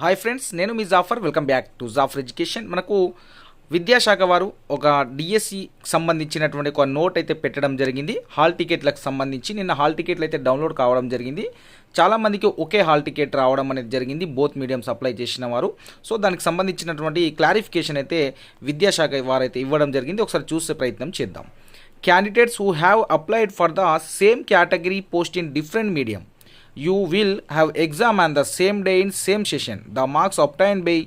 Hi friends నేను మీ Jafar welcome back to Jafar education మనకు విద్యాశాఖ వారు ఒక డిఎస్సి సంబంధించినటువంటి ఒక నోట్ అయితే పెట్టడం జరిగింది. హాల్ టికెట్లకు సంబంధించి నిన్న హాల్ టికెట్లు అయితే డౌన్లోడ్ కావడం జరిగింది. చాలామందికి ఒకే హాల్ టికెట్ రావడం అనేది జరిగింది. బోత్ మీడియంస్ అప్లై చేసిన వారు. సో దానికి సంబంధించినటువంటి క్లారిఫికేషన్ అయితే విద్యాశాఖ వారైతే ఇవ్వడం జరిగింది. ఒకసారి చూసే ప్రయత్నం చేద్దాం. Candidates who have applied for the same category post in different medium you will have exam and the same day in same session the marks obtained by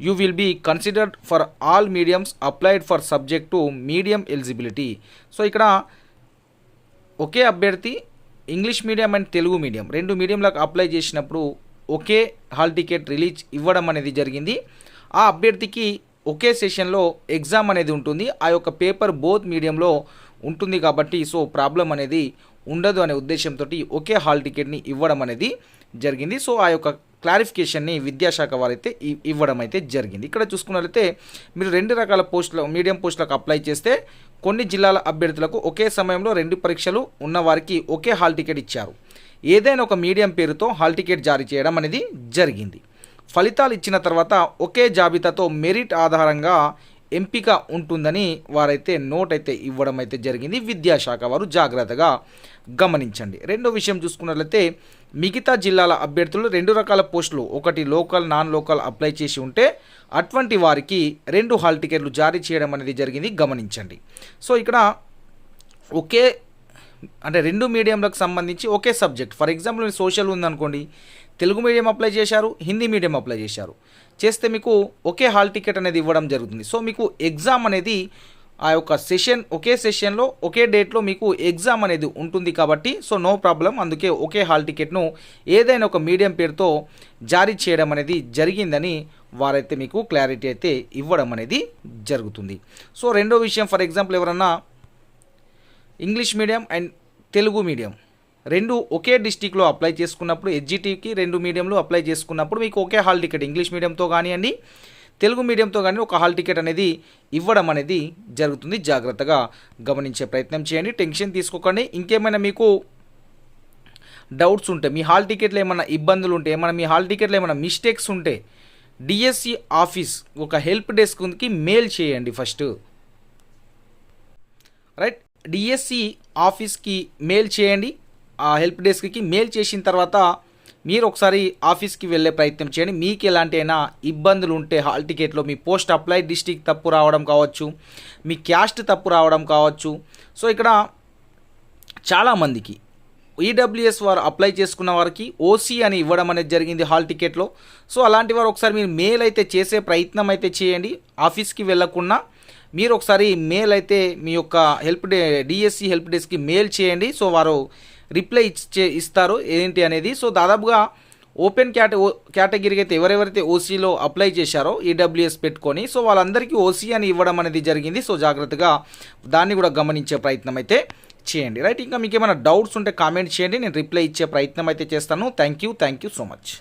you will be considered for all mediums applied for subject to medium eligibility so ఇక్కడ ఒకే అభ్యర్థి English medium and Telugu medium రెండు మీడియంలకు apply చేసినప్పుడు ఒకే hall ticket release ఇవ్వడం అనేది జరిగింది. ఆ అభ్యర్థికి ఒకే సెషన్లో ఎగ్జామ్ అనేది ఉంటుంది. ఆ యొక్క పేపర్ బోత్ మీడియంలో ఉంటుంది కాబట్టి సో ప్రాబ్లం అనేది ఉండదు అనే ఉద్దేశంతో ఒకే హాల్ టికెట్ని ఇవ్వడం అనేది జరిగింది. సో ఆ యొక్క క్లారిఫికేషన్ని విద్యాశాఖ వారైతే ఇవ్వడం అయితే జరిగింది. ఇక్కడ చూసుకున్నట్లయితే మీరు రెండు రకాల పోస్టులు మీడియం పోస్టులకు అప్లై చేస్తే కొన్ని జిల్లాల అభ్యర్థులకు ఒకే సమయంలో రెండు పరీక్షలు ఉన్న వారికి ఒకే హాల్ టికెట్ ఇచ్చారు. ఏదైనా ఒక మీడియం పేరుతో హాల్ టికెట్ జారీ చేయడం అనేది జరిగింది. ఫలితాలు ఇచ్చిన తర్వాత ఒకే జాబితాతో మెరిట్ ఆధారంగా ఎంపిక ఉంటుందని వారైతే నోట్ అయితే ఇవ్వడం అయితే జరిగింది. విద్యాశాఖ వారు జాగ్రత్తగా గమనించండి. రెండో విషయం చూసుకున్నట్లయితే మిగతా జిల్లాల అభ్యర్థులు రెండు రకాల పోస్టులు ఒకటి లోకల్ నాన్ లోకల్ అప్లై చేసి ఉంటే అటువంటి వారికి రెండు హాల్ టికెట్లు జారీ చేయడం అనేది జరిగింది. గమనించండి. సో ఇక్కడ ఒకే అంటే రెండు మీడియంలకు సంబంధించి ఒకే సబ్జెక్ట్. ఫర్ ఎగ్జాంపుల్ సోషల్ ఉందనుకోండి తెలుగు మీడియం అప్లై చేశారు హిందీ మీడియం అప్లై చేశారు. చేస్తే మీకు ఒకే హాల్ టికెట్ అనేది ఇవ్వడం జరుగుతుంది. సో మీకు ఎగ్జామ్ అనేది ఆ యొక్క సెషన్ ఒకే సెషన్లో ఒకే డేట్లో మీకు ఎగ్జామ్ అనేది ఉంటుంది కాబట్టి సో నో ప్రాబ్లం. అందుకే ఒకే హాల్ టికెట్ను ఏదైనా ఒక మీడియం పేరుతో జారీ చేయడం అనేది జరిగిందని వారైతే మీకు క్లారిటీ అయితే ఇవ్వడం అనేది జరుగుతుంది. సో రెండో విషయం ఫర్ ఎగ్జాంపుల్ ఎవరన్నా English medium and Telugu medium. రెండు ఒకే డిస్టిక్లో అప్లై చేసుకున్నప్పుడు ఎస్జిటికి రెండు మీడియంలో అప్లై చేసుకున్నప్పుడు మీకు ఒకే హాల్ టికెట్ ఇంగ్లీష్ మీడియంతో కానివ్వండి తెలుగు మీడియంతో కానీ ఒక హాల్ టికెట్ అనేది ఇవ్వడం అనేది జరుగుతుంది. జాగ్రత్తగా గమనించే ప్రయత్నం చేయండి. టెన్షన్ తీసుకోకండి. ఇంకేమైనా మీకు డౌట్స్ ఉంటే మీ హాల్ టికెట్లో ఏమైనా ఇబ్బందులు ఉంటే ఏమైనా మీ హాల్ టికెట్లో ఏమైనా మిస్టేక్స్ ఉంటే డిఎస్సి ఆఫీస్ ఒక హెల్ప్ డెస్క్కి మెయిల్ చేయండి ఫస్ట్. రైట్? డిఎస్సి ఆఫీస్కి మెయిల్ చేయండి. ఆ హెల్ప్ డెస్క్కి మెయిల్ చేసిన తర్వాత మీరు ఒకసారి ఆఫీస్కి వెళ్ళే ప్రయత్నం చేయండి. మీకు ఎలాంటి అయినా ఇబ్బందులు ఉంటే హాల్ టికెట్లో మీ పోస్ట్ అప్లై డిస్టిక్ తప్పు రావడం కావచ్చు మీ క్యాస్ట్ తప్పు రావడం కావచ్చు. సో ఇక్కడ చాలామందికి ఈడబ్ల్యూఎస్ వారు అప్లై చేసుకున్న వారికి ఓసీ అని ఇవ్వడం అనేది జరిగింది హాల్ టికెట్లో సో అలాంటి వారు ఒకసారి మీరు మెయిల్ అయితే చేసే ప్రయత్నం అయితే చేయండి. ఆఫీస్కి వెళ్ళకుండా మీరు ఒకసారి మెయిల్ అయితే మీ యొక్క హెల్ప్ డే డిఎస్సి హెల్ప్ డెస్క్కి మెయిల్ చేయండి. సో వారు రిప్లై ఇచ్చే ఇస్తారు ఏంటి అనేది. సో దాదాపుగా ఓపెన్ క్యాట కేటగిరీకి అయితే ఎవరెవరైతే ఓసీలో అప్లై చేశారో ఈడబ్ల్యూఎస్ పెట్టుకొని సో వాళ్ళందరికీ ఓసీ అని ఇవ్వడం అనేది జరిగింది. సో జాగ్రత్తగా దాన్ని కూడా గమనించే ప్రయత్నం అయితే చేయండి. రైట్ ఇంకా మీకు ఏమైనా డౌట్స్ ఉంటే కామెంట్ చేయండి. నేను రిప్లై ఇచ్చే ప్రయత్నం అయితే చేస్తాను. Thank you thank you so much.